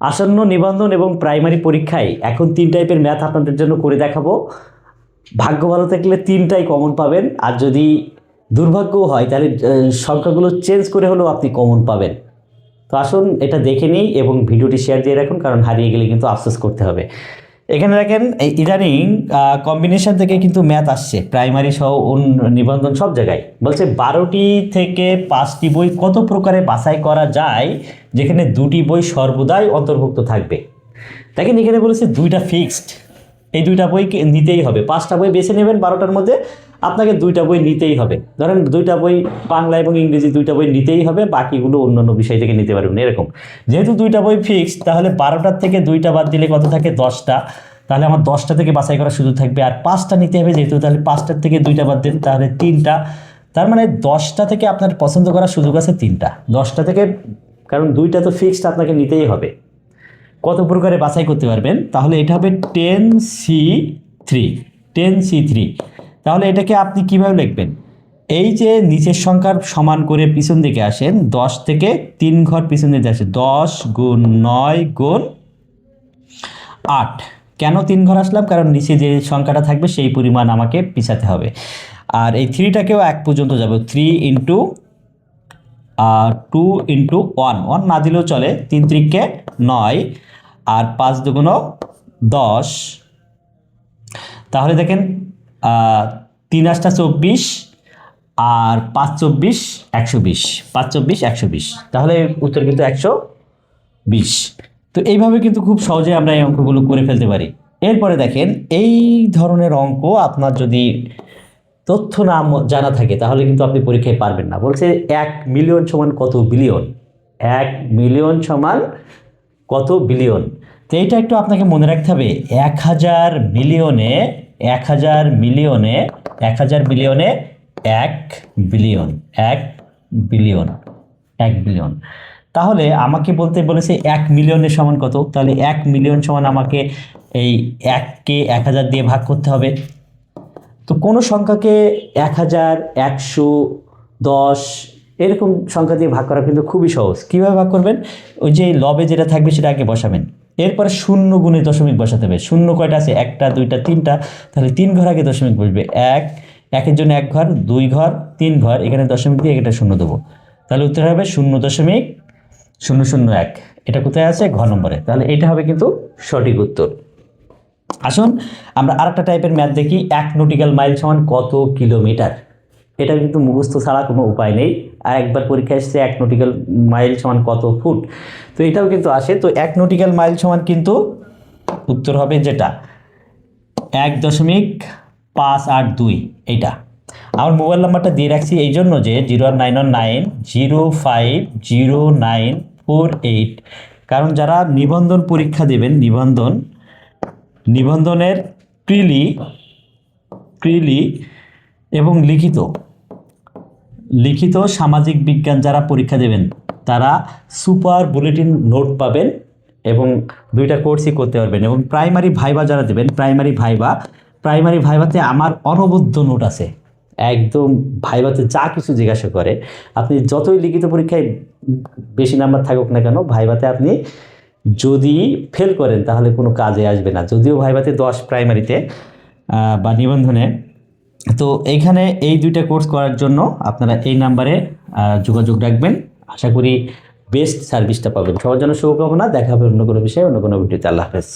আসন্ন নিবন্ধন এবং প্রাইমারি পরীক্ষায় এখন তিন টাইপের ম্যাথ আপনাদের জন্য করে দেখাবো। ভাগ্য ভালো থাকলে তিনটাই কমন পাবেন, আর যদি দুর্ভাগ্যও হয় তাহলে সংখ্যাগুলো চেঞ্জ করে হলেও আপনি কমন পাবেন। তো আসুন এটা দেখে নিই এবং ভিডিওটি শেয়ার দিয়ে রাখুন, কারণ হারিয়ে গেলে কিন্তু আফসোস করতে হবে। এখানে দেখেন ইদানিং কম্বিনেশন থেকে কিন্তু ম্যাথ আসছে। প্রাইমারি সহ নিবন্ধন সব জায়গায়। বলছে বারোটি থেকে পাঁচটি বই কত প্রকারে বাছাই করা যায়, যেখানে দুটি বই সর্বদাই অন্তর্ভুক্ত থাকবে। দেখেন, এখানে বলেছে দুইটা ফিক্সড এই দুইটা বই নিতেই হবে। পাঁচটা বই বেছে নেবেন বারোটার মধ্যে আপনাকে দুইটা বই নিতেই হবে। ধরেন দুইটা বই বাংলা এবং ইংরেজি দুইটা বই নিতেই হবে, বাকিগুলো অন্যান্য বিষয় থেকে নিতে পারবেন, এরকম। যেহেতু দুইটা বই ফিক্সড তাহলে বারোটার থেকে দুইটা বাদ দিলে কত থাকে? দশটা। তাহলে আমার দশটা থেকে বাছাই করার সুযোগ থাকবে, আর পাঁচটা নিতে হবে যেহেতু, তাহলে পাঁচটার থেকে দুইটা বাদ দিন, তাহলে তিনটা। তার মানে দশটা থেকে আপনার পছন্দ করার সুযোগ আছে তিনটা। দশটা থেকে, কারণ দুইটা তো ফিক্সড আপনাকে নিতেই হবে। কত প্রকারে বাছাই করতে পারবেন? তাহলে এটা হবে ten C three ten C three তাহলে এটাকে আপনি কীভাবে লিখবেন? এই যে নিচের সংখ্যার সমান করে পিছন দিকে আসেন, দশ থেকে তিন ঘর পিছন দিকে আসে, দশ গুণ নয় গুণ আট। কেন তিন ঘর আসলাম? কারণ নিচে যে সংখ্যাটা থাকবে সেই পরিমাণ আমাকে পিছাতে হবে। আর এই থ্রিটাকেও এক পর্যন্ত যাবে। থ্রি ইন্টু, আর টু ইন্টু ওয়ান। ওয়ান না দিলেও চলে, তিন ত্রিককে নয়, আর পাঁচ দুগুণ দশ। তাহলে দেখেন তিন আটটা চব্বিশ আর পাঁচ চব্বিশ একশো বিশ। পাঁচ চব্বিশ একশো বিশ। তাহলে উত্তর কিন্তু একশো বিশ। তো এইভাবে কিন্তু খুব সহজে আমরা এই অঙ্কগুলো করে ফেলতে পারি। এরপরে দেখেন, এই ধরনের অঙ্ক আপনার যদি তথ্য না জানা থাকে, তাহলে কিন্তু আপনি পরীক্ষায় পারবেন না। বলছে এক মিলিয়ন সমান কত বিলিয়ন? এক মিলিয়ন সমান কত বিলিয়ন? তো এইটা একটু আপনাকে মনে রাখতে হবে। এক হাজার মিলিয়নে এক হাজার মিলিয়নে, এক হাজার মিলিয়নে এক বিলিয়ন এক বিলিয়ন এক বিলিয়ন। তাহলে আমাকে বলতে বলেছে এক মিলিয়নের সমান কত? তাহলে এক মিলিয়ন সমান আমাকে এই এককে এক হাজার দিয়ে ভাগ করতে হবে। তো কোনো সংখ্যাকে এক হাজার, একশো, দশ, এরকম সংখ্যা দিয়ে ভাগ করা কিন্তু খুবই সহজ। কীভাবে ভাগ করবেন? ওই যে লবে যেটা থাকবে সেটা আগে বসাবেন। এরপরে শূন্য গুণে দশমিক বসাতে হবে। শূন্য কয়টা আছে? একটা, দুইটা, তিনটা। তাহলে তিন ঘর আগে দশমিক বসবে। এক, একের জন্য এক ঘর, দুই ঘর, তিন ঘর, এখানে দশমিক দিয়ে এটা শূন্য দেবো। তাহলে উত্তর হবে শূন্য দশমিক শূন্য শূন্য এক। এটা কোথায় আছে? ঘ নম্বরে। তাহলে এটা হবে কিন্তু সঠিক উত্তর। আসুন আমরা আরেকটা টাইপের ম্যাথ দেখি। এক নটিক্যাল মাইল সমান কত কিলোমিটার এটা কিন্তু মুখস্থ ছাড়া কোনো উপায় নেই। আর একবার পরীক্ষা এসছে, এক নটিক্যাল মাইল সমান কত ফুট? তো এটাও কিন্তু আসে। তো এক নটিক্যাল মাইল সমান কিন্তু উত্তর হবে যেটা? এক দশমিক পাঁচ আট দুই, এইটা। আমার মোবাইল নাম্বারটা দিয়ে রাখছি এই জন্য যে zero nine one nine zero five zero nine four eight কারণ যারা নিবন্ধন পরীক্ষা দেবেন, নিবন্ধন, নিবন্ধনের প্রিলি প্রিলি এবং লিখিত লিখিত সামাজিক বিজ্ঞান যারা পরীক্ষা দেবেন, তারা সুপার বুলেটিন নোট পাবেন এবং দুইটা কোর্সই করতে পারবেন এবং প্রাইমারি ভাইবা যারা দেবেন, প্রাইমারি ভাইবা প্রাইমারি ভাইবাতে আমার অনবদ্য নোট আছে। একদম ভাইবাতে যা কিছু জিজ্ঞাসা করে, আপনি যতই লিখিত পরীক্ষায় বেশি নাম্বার থাকুক না কেন ভাইবাতে আপনি যদি ফেল করেন, তাহলে কোনো কাজে আসবে না। যদিও ভাইবাতে দশ প্রাইমারিতে বা নিবন্ধনে তো এইখানে এই দুইটা কোর্স করার জন্য আপনারা এই নাম্বারে যোগাযোগ রাখবেন। আশা করি বেস্ট সার্ভিসটা পাবেন। সবার জন্য শুভকামনা। দেখা হবে অন্য কোনো বিষয়ে, অন্য কোনো ভিডিওতে। আল্লাহ হাফেজ।